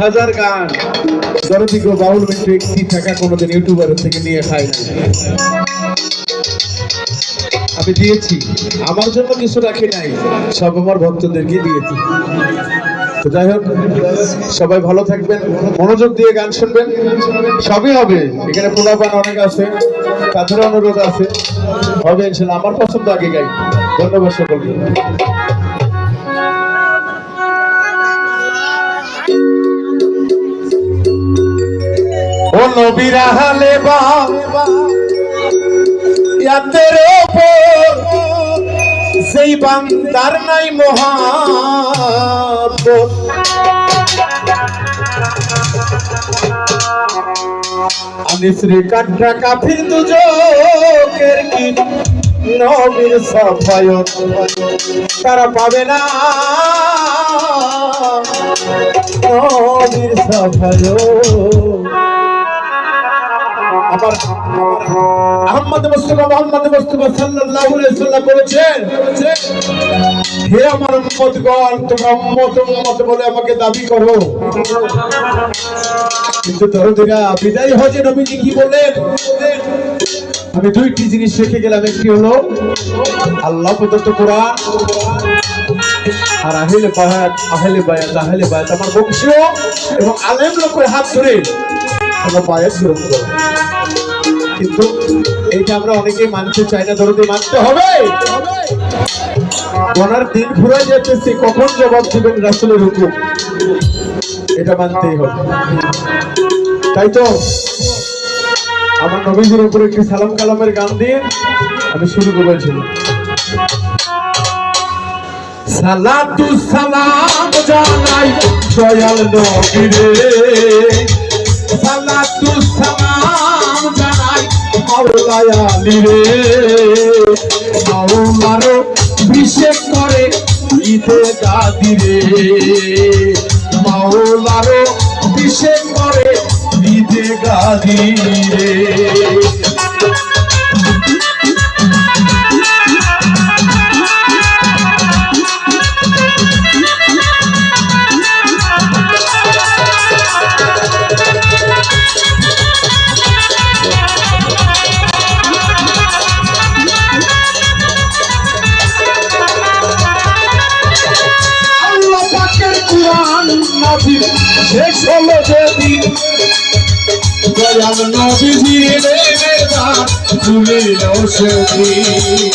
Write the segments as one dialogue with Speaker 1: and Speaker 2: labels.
Speaker 1: হাজার গান। জনতিক বাউল মিন্টু একটি টাকা কোনোদিন ইউটিউবারের থেকে নিয়ে খাই আমি দিয়েছি। আমার জন্য কিছু রাখি নাই। সব আমার ভক্তদেরকে দিয়েছি। যাই হোক, সবাই ভালো থাকবেন, মনোযোগ দিয়ে গান শুনবেন। সবই হবে। এখানে পোলাপান অনেক আছে তাদের অনুরোধ আছে। হবে ইনশাল্লাহ। আমার পছন্দ আগে গাই। ধন্যবাদ সকলকে। নবীরা হালে বা। ইয়াতের ওপর সেই বান্দার নাই মহাব্বত। আনিসরে কাঠা কাফির দুজকের কি নবীর সাফায়ত তারা পাবে না নবীর সাফায়ত আমার আহমদ মুস্তফা, মোহাম্মদ মুস্তফা সাল্লাল্লাহু আলাইহি সাল্লাম বলেছেন হে আমার উম্মতগণ, তোমরা উম্মত উম্মত বলে আমাকে দাবি করো। কিন্তু দরদিরা, বিদায় হজে নবীজি কি বলেন আমি দুইটি জিনিস রেখে গেলাম, একটি হলো আল্লাহ প্রদত্ত কোরআন, আর আহিলে বায়াত, আহলে বায়াত আহলে বায়াত, আমার বংশীয় এবং আলেম লোকের হাত ধরে, আমরা বায়াত গ্রহণ করব কিন্তু এইটা আমরা অনেকেই মানতে চাই না ধরতে মানতে হবে। ওনার দিন ঘুরে যেতেছে, কখন জবাব দিবেন রাসুলের হুকুম? এটা মানতেই হবে। তাই তো, আমার নবীজির উপরে একটি সালাম কালামের গান দিয়ে আমি শুরু করেছিলাম। সালাতু সালাম জানাই দয়াল নবীরে। সালাতু সালাম মাওলায় আলী রে মাওলারও বিশেষ করে ঈদে গাদি রে মাওলারও বিশেষ করে ঈদে গাদি রে দয়াল নবীজির নেমের তুমি তুলিল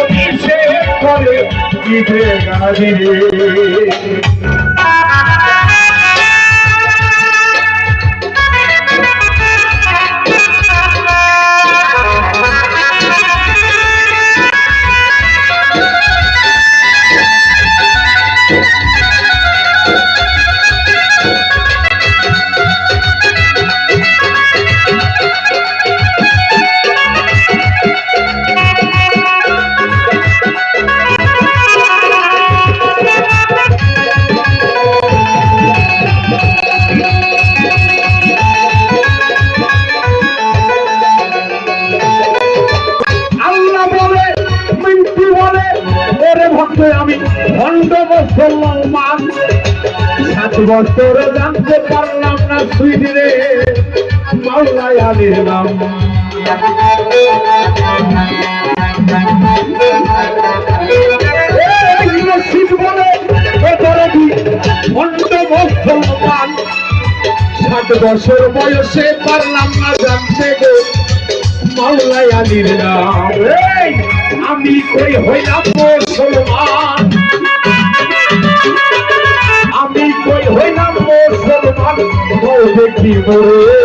Speaker 1: করে ঈদে গাদি ভক্ত আমি ভণ্ড মুসলমান। সাত বছর জানতে পারলাম না সুইডি রে মাওলাই আলীর নাম। এই রশিদ বলে, ভেতরে দি ভণ্ড মুসলমান। সাত বছর বয়সে পারলাম না জানতে গো। মাওলাই আলীর নাম আমি কই হইলাম মুসলমান? আমি কই হইলাম মুসলমান? ও দেখি মোরে।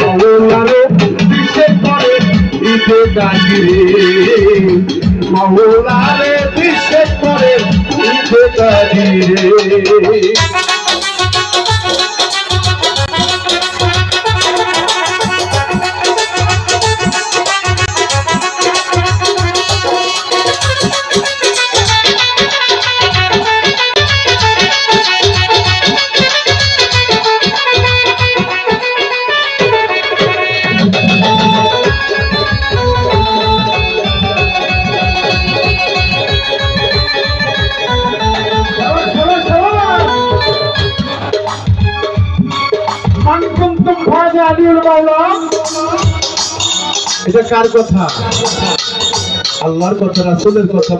Speaker 1: মৌলারে বিশেষ করে ঈদে গাজিরে মৌলারে বিশেষ করে ঈদে গাজিরে এটা কার কথা? আল্লাহর কথা রাসূলের কথা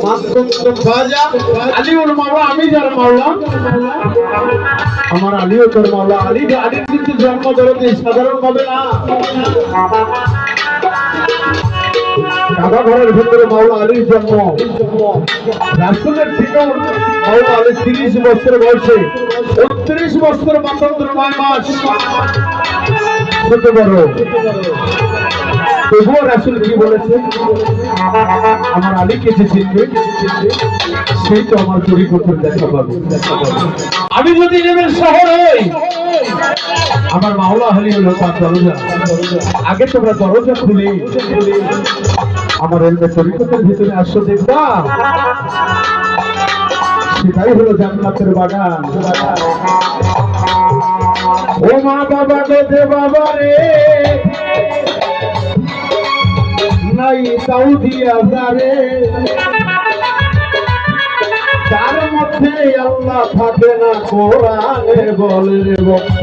Speaker 1: আলিউল মাওলা আমি যার মাওলা। আমার আলীও তোর মাওলা। আলী আলীর কিন্তু জন্ম জগতে সাধারণ হবে না। কাবা ঘরের ভেতরে মাওলা আলীর জন্ম। রাসুলের মাওলা আলী তিরিশ বছর বয়সে। উনত্রিশ বছর মাত্র নয় মাস। ছোট বড়। তবুও রাসুল কি বলেছে আমার আলীকে যে চিনবে সেই তো আমার পরিবর্তন দেখা পাবে। আমি যদি নেবেন শহর হই, আমার মাওলা হলি হলো তার দরজা। আগে তোমরা দরজা খুলি, আমার এলবে তরিকতের ভিতরে আসো দেখবা। সেটাই হলো জান্নাতের বাগান। ও মা বাবা গো দে বাবা রে। নাই তাও আজারে তার মধ্যে আল্লাহ থাকে না কোরআনে বলে রে ভক্ত।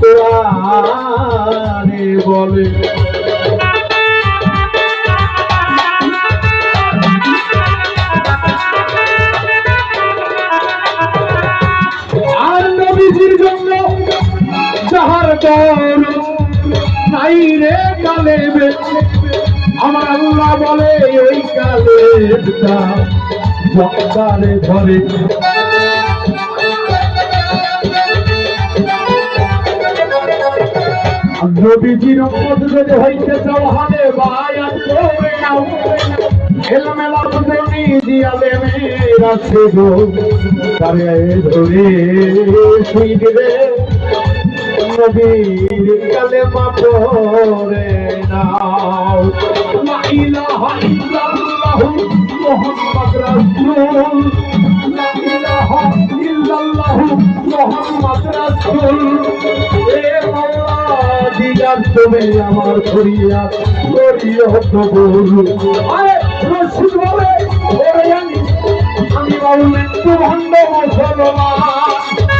Speaker 1: কোরআনে বলে। আমার আল্লাহ বলে, ওই কালে ধরে। হইতে চাও, হালে বায়াত করে নাও এলোমেলা দুজনি দিয়ালে ধরে শুই দিবে নবীর কালেমা পড়ে নাও। লা ইলাহা ইল্লাল্লাহু মুহাম্মদ রাসূল। লা ইলাহা ইল্লাল্লাহু মুহাম্মদ রাসূল। এ মাওলা দিগার তুমি আমার করিয়া করিও কবুল। আরে রসুল বলে ওরে আমি আমি তো ভণ্ড মুসলমান।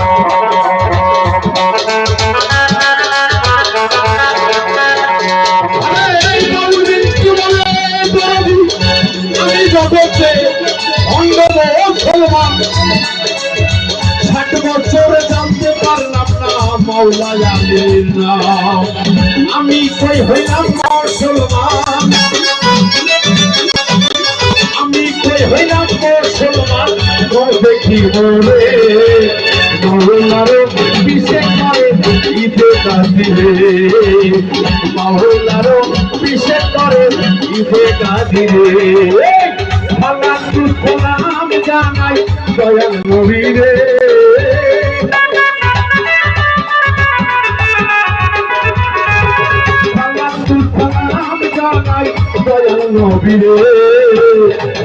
Speaker 1: আমি কই হইলাম মুসলমান আমি কই হইলাম মুসলমান ও দেখি বলে মাওলার বিশেষ করে ঈদে কাদিরে জানাই দয়াল নবীরে নবীরে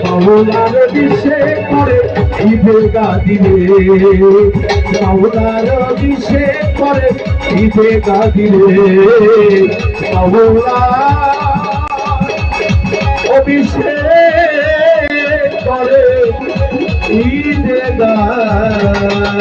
Speaker 1: মাওলার দিশে করে ঈদের গাদিরে মাওলার দিশে করে ঈদে গাদিরে মাওলা অভিষেক করে ঈদে গাদিরে